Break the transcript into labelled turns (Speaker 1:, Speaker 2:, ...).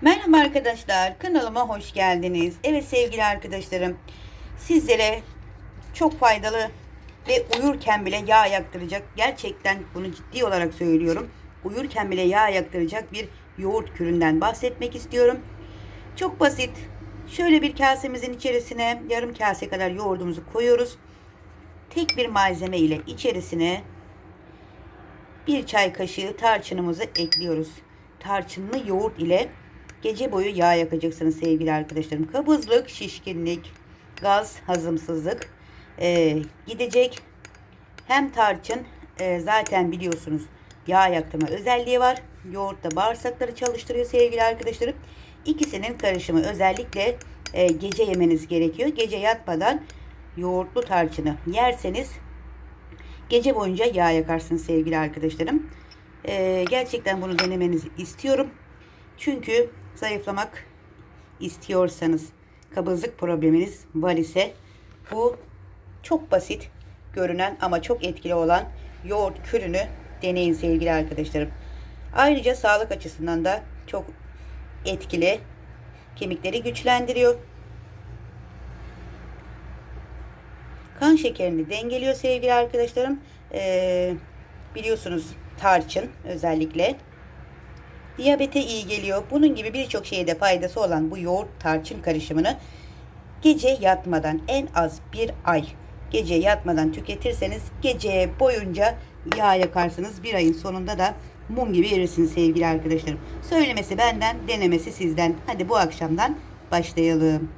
Speaker 1: Merhaba arkadaşlar, kanalıma hoş geldiniz. Evet sevgili arkadaşlarım, sizlere çok faydalı ve uyurken bile yağ yaktıracak, gerçekten bunu ciddi olarak söylüyorum, uyurken bile yağ yaktıracak bir yoğurt küründen bahsetmek istiyorum. Çok basit. Şöyle bir kasemizin içerisine yarım kase kadar yoğurdumuzu koyuyoruz. Tek bir malzeme ile içerisine bir çay kaşığı tarçınımızı ekliyoruz. Tarçınlı yoğurt ile gece boyu yağ yakacaksınız sevgili arkadaşlarım. Kabızlık, şişkinlik, gaz, hazımsızlık e, gidecek. Hem tarçın e, zaten biliyorsunuz yağ yaktırma özelliği var. Yoğurt da bağırsakları çalıştırıyor sevgili arkadaşlarım. İkisinin karışımı özellikle e, gece yemeniz gerekiyor. Gece yatmadan yoğurtlu tarçını yerseniz Gece boyunca yağ yakarsınız sevgili arkadaşlarım. Ee, gerçekten bunu denemenizi istiyorum. Çünkü zayıflamak istiyorsanız, kabızlık probleminiz var ise bu çok basit görünen ama çok etkili olan yoğurt kürünü deneyin sevgili arkadaşlarım. Ayrıca sağlık açısından da çok etkili. Kemikleri güçlendiriyor. Kan şekerini dengeliyor sevgili arkadaşlarım. Ee, biliyorsunuz tarçın özellikle. Diyabete iyi geliyor. Bunun gibi birçok şeye de faydası olan bu yoğurt tarçın karışımını gece yatmadan en az bir ay gece yatmadan tüketirseniz gece boyunca yağ yakarsınız. Bir ayın sonunda da mum gibi erirsiniz sevgili arkadaşlarım. Söylemesi benden, denemesi sizden. Hadi bu akşamdan başlayalım.